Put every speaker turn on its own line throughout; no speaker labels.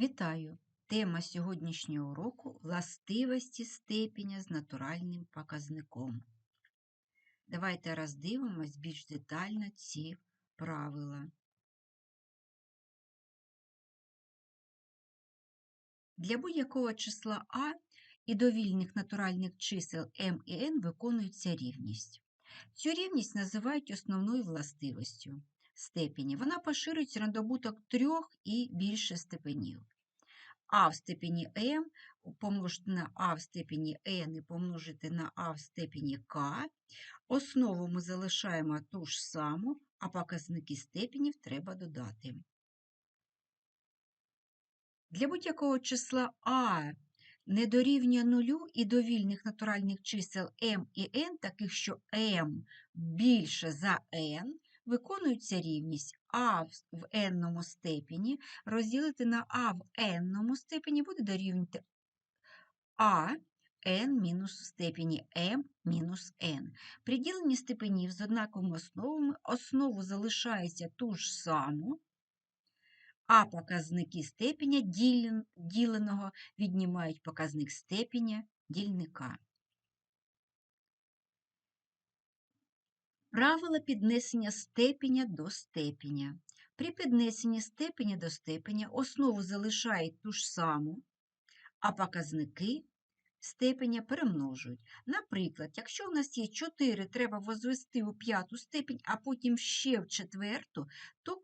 Вітаю! Тема сьогоднішнього уроку властивості степеня з натуральним показником. Давайте роздивимось більш детально ці правила. Для будь-якого числа А і довільних натуральних чисел m і n виконується рівність. Цю рівність називають основною властивістю степені. Вона поширюється на добуток трьох і більше степенів. А в степені m помножити на А в степені n і помножити на А в степені k. Основу ми залишаємо ту ж саму, а показники степенів треба додати. Для будь-якого числа А не дорівнює нулю і довільних натуральних чисел m і n, таких що m більше за n, виконується рівність а в n степені розділити на а в n степені буде дорівнювати а n мінус степені m мінус n. При діленні степенів з однаковими основами основу залишається ту ж саму, а показники степеня діленого віднімають показник степеня дільника. Правила піднесення степеня до степеня. При піднесенні степеня до степеня основу залишають ту ж саму, а показники степеня перемножують. Наприклад, якщо в нас є 4, треба возвести у п'яту степень, а потім ще в четверту, то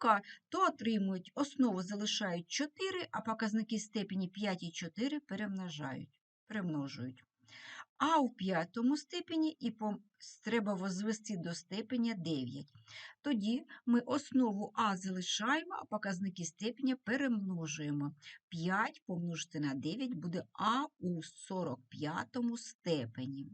то отримують основу залишають 4, а показники степені 5 і 4 перемножають. перемножують а у п'ятому степені і треба возвести до степеня 9. Тоді ми основу А залишаємо, а показники степеня перемножуємо. 5 помножити на 9 буде А у 45 степені.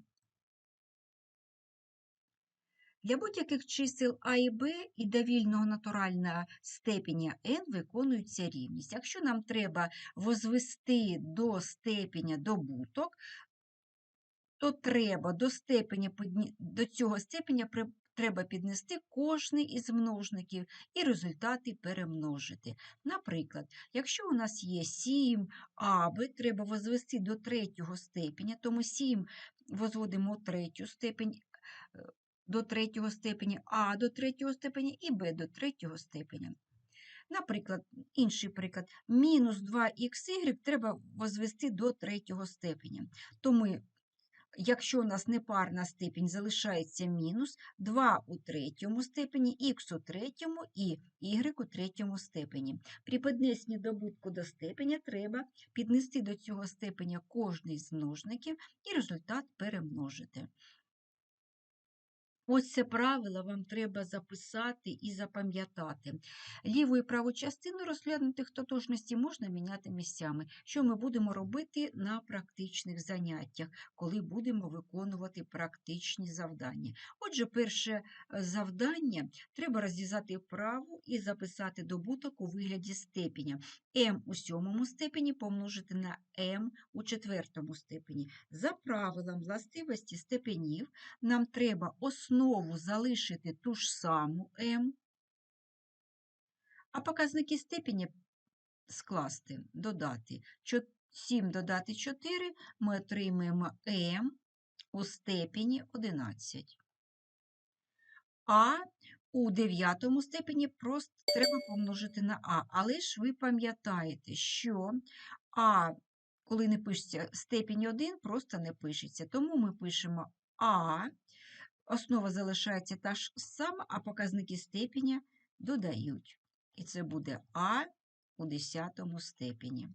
Для будь-яких чисел А і Б і довільного натурального степеня n виконується рівність. Якщо нам треба возвести до степеня добуток, то треба до степеня, до цього степеня треба піднести кожний із множників і результати перемножити. Наприклад, якщо у нас є 7 аби, треба возвести до третього степеня, то ми 7 возводимо третю степень. Е, до третього степеня А до третього степеня і Б до третього степеня. Наприклад, інший приклад, мінус 2х треба возвести до третього степеня. То ми Якщо у нас непарна степінь залишається мінус 2 у третьому степені, х у третьому і y у третьому степені. При піднесенні добутку до степеня треба піднести до цього степеня кожний з множників і результат перемножити. Ось це правило вам треба записати і запам'ятати. Ліву і праву частину розглянутих тотожностей можна міняти місцями, що ми будемо робити на практичних заняттях, коли будемо виконувати практичні завдання. Отже, перше е, завдання треба розв'язати вправу і записати добуток у вигляді степеня. М у сьомому степені помножити на М у четвертому степені. За правилом властивості степенів нам треба основу основу залишити ту ж саму m, а показники степені скласти, додати. 7 додати 4 ми отримаємо m у степені 11. А у дев'ятому степені просто треба помножити на А. Але ж ви пам'ятаєте, що А, коли не пишеться степінь 1, просто не пишеться. Тому ми пишемо А Основа залишається та ж сама, а показники степеня додають. І це буде А у 10 степені.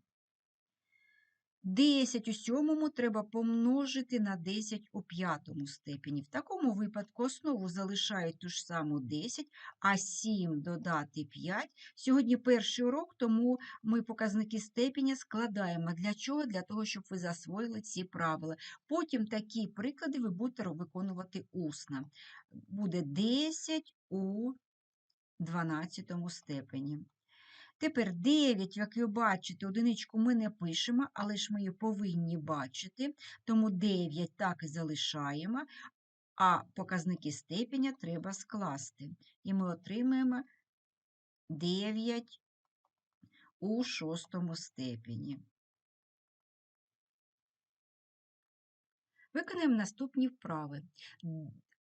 10 у сьомому треба помножити на 10 у п'ятому степені. В такому випадку основу залишають ту ж саму 10, а 7 додати 5. Сьогодні перший урок, тому ми показники степеня складаємо. Для чого? Для того, щоб ви засвоїли ці правила. Потім такі приклади ви будете виконувати усно. Буде 10 у 12 степені. Тепер 9, як ви бачите, одиничку ми не пишемо, але ж ми її повинні бачити. Тому 9 так і залишаємо, а показники степеня треба скласти. І ми отримаємо 9 у шостому степені. Виконаємо наступні вправи.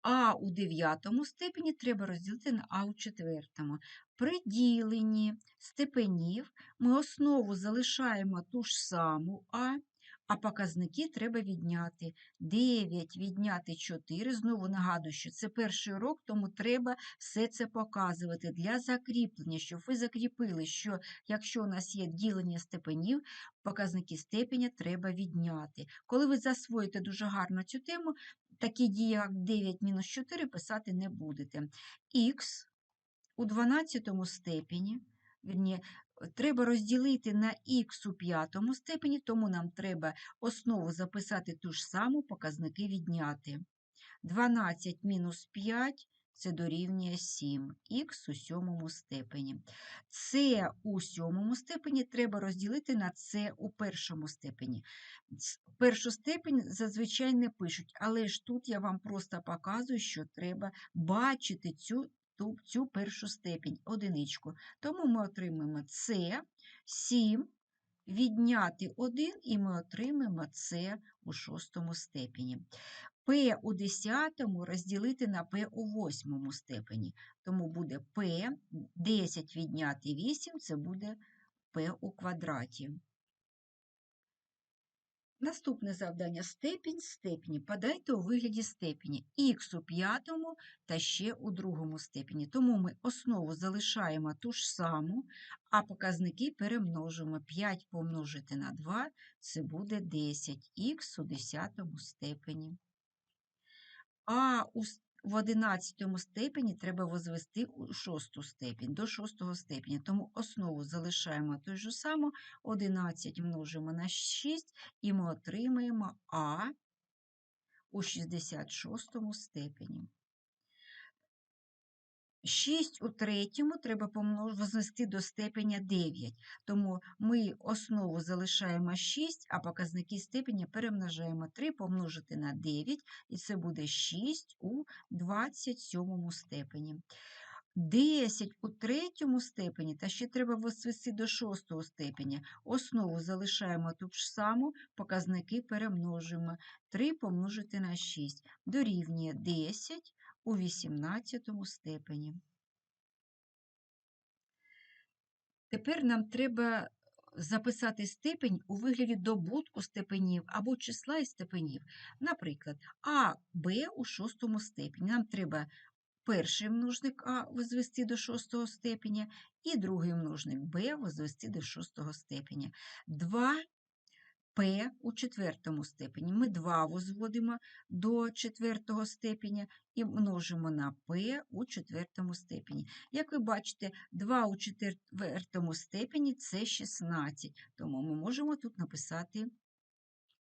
А у дев'ятому степені треба розділити на А у четвертому. При діленні степенів ми основу залишаємо ту ж саму А, а показники треба відняти. 9 відняти 4. Знову нагадую, що це перший урок, тому треба все це показувати для закріплення, щоб ви закріпили, що якщо у нас є ділення степенів, показники степеня треба відняти. Коли ви засвоїте дуже гарно цю тему, такі дії, як 9 мінус 4, писати не будете. Х у 12 степені, вірні, треба розділити на х у 5 степені, тому нам треба основу записати ту ж саму, показники відняти. 12 мінус 5 це дорівнює 7, х у сьомому степені. С у сьомому степені треба розділити на С у першому степені. Першу степень зазвичай не пишуть, але ж тут я вам просто показую, що треба бачити цю цю першу степень, одиничку. Тому ми отримаємо С 7, відняти 1, і ми отримаємо С у шостому степені. П у десятому розділити на П у восьмому степені. Тому буде П 10 відняти 8, це буде П у квадраті. Наступне завдання степінь степені. Подайте у вигляді степені х у п'ятому та ще у другому степені. Тому ми основу залишаємо ту ж саму, а показники перемножуємо. 5 помножити на 2 це буде 10 х у десятому степені. А у в 11 степені треба возвести у шосту степінь, до 6 степеня. Тому основу залишаємо той же саму, 11 множимо на 6, і ми отримаємо А у 66 степені. 6 у третьому треба возвести до степеня 9, тому ми основу залишаємо 6, а показники степеня перемножаємо 3 помножити на 9, і це буде 6 у 27 степені. 10 у третьому степені, та ще треба возвести до шостого степеня. Основу залишаємо ту ж саму, показники перемножуємо. 3 помножити на 6 дорівнює 10 у 18 степені. Тепер нам треба записати степень у вигляді добутку степенів або числа і степенів. Наприклад, А, Б у шостому степені. Нам треба перший множник А возвести до шостого степеня і другий множник Б возвести до шостого степеня. 2 П у четвертому степені. Ми 2 возводимо до четвертого степеня і множимо на П у четвертому степені. Як ви бачите, 2 у четвертому степені це 16, тому ми можемо тут написати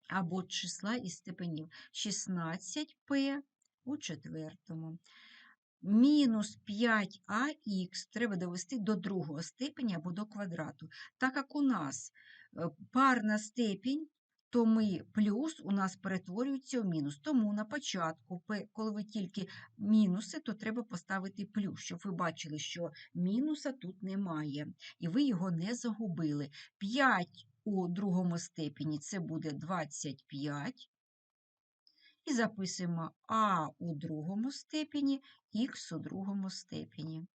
або числа із степенів 16П у четвертому. Мінус 5ах треба довести до другого степеня або до квадрату. Так як у нас парна степінь, то ми плюс у нас перетворюється в мінус. Тому на початку, коли ви тільки мінуси, то треба поставити плюс, щоб ви бачили, що мінуса тут немає, і ви його не загубили. 5 у другому степені це буде 25. І записуємо А у другому степені, Х у другому степені.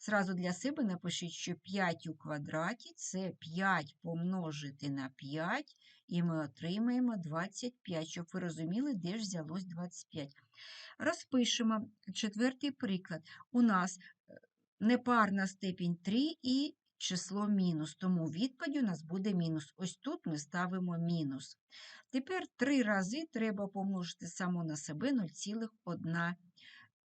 Зразу для себе напишіть, що 5 у квадраті це 5 помножити на 5, і ми отримаємо 25, щоб ви розуміли, де ж взялось 25. Розпишемо четвертий приклад. У нас е, непарна степінь 3 і число мінус, тому відповідь у нас буде мінус. Ось тут ми ставимо мінус. Тепер три рази треба помножити само на себе 0,1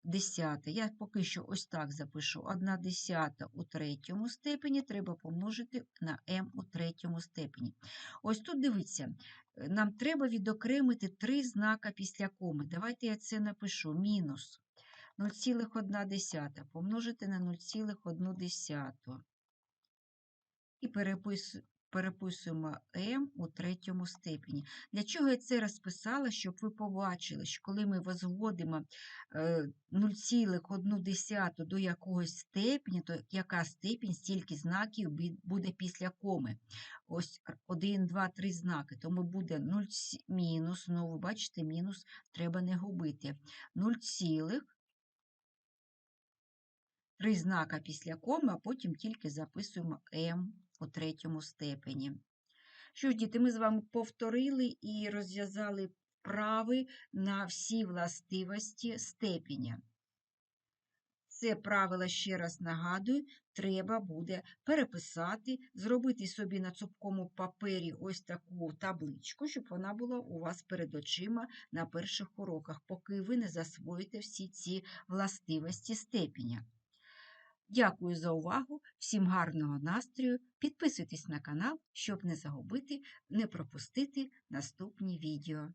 десята. Я поки що ось так запишу: 1 десята у третьому степені треба помножити на m у третьому степені. Ось тут дивіться, нам треба відокремити три знака після коми. Давайте я це напишу: мінус 0,1 помножити на 0,1. І переписую. Переписуємо m у третьому степені. Для чого я це розписала? Щоб ви побачили, що коли ми возводимо е, 0,1 до якогось степені, то яка степінь, стільки знаків буде після коми. Ось 1, 2, 3 знаки. Тому буде 0 мінус, ну ви бачите, мінус треба не губити. 0, цілих, три знака після коми, а потім тільки записуємо m у третьому степені. Що ж, діти, ми з вами повторили і розв'язали вправи на всі властивості степеня. Це правило, ще раз нагадую, треба буде переписати, зробити собі на цупкому папері ось таку табличку, щоб вона була у вас перед очима на перших уроках, поки ви не засвоїте всі ці властивості степеня. Дякую за увагу, всім гарного настрою. Підписуйтесь на канал, щоб не загубити, не пропустити наступні відео.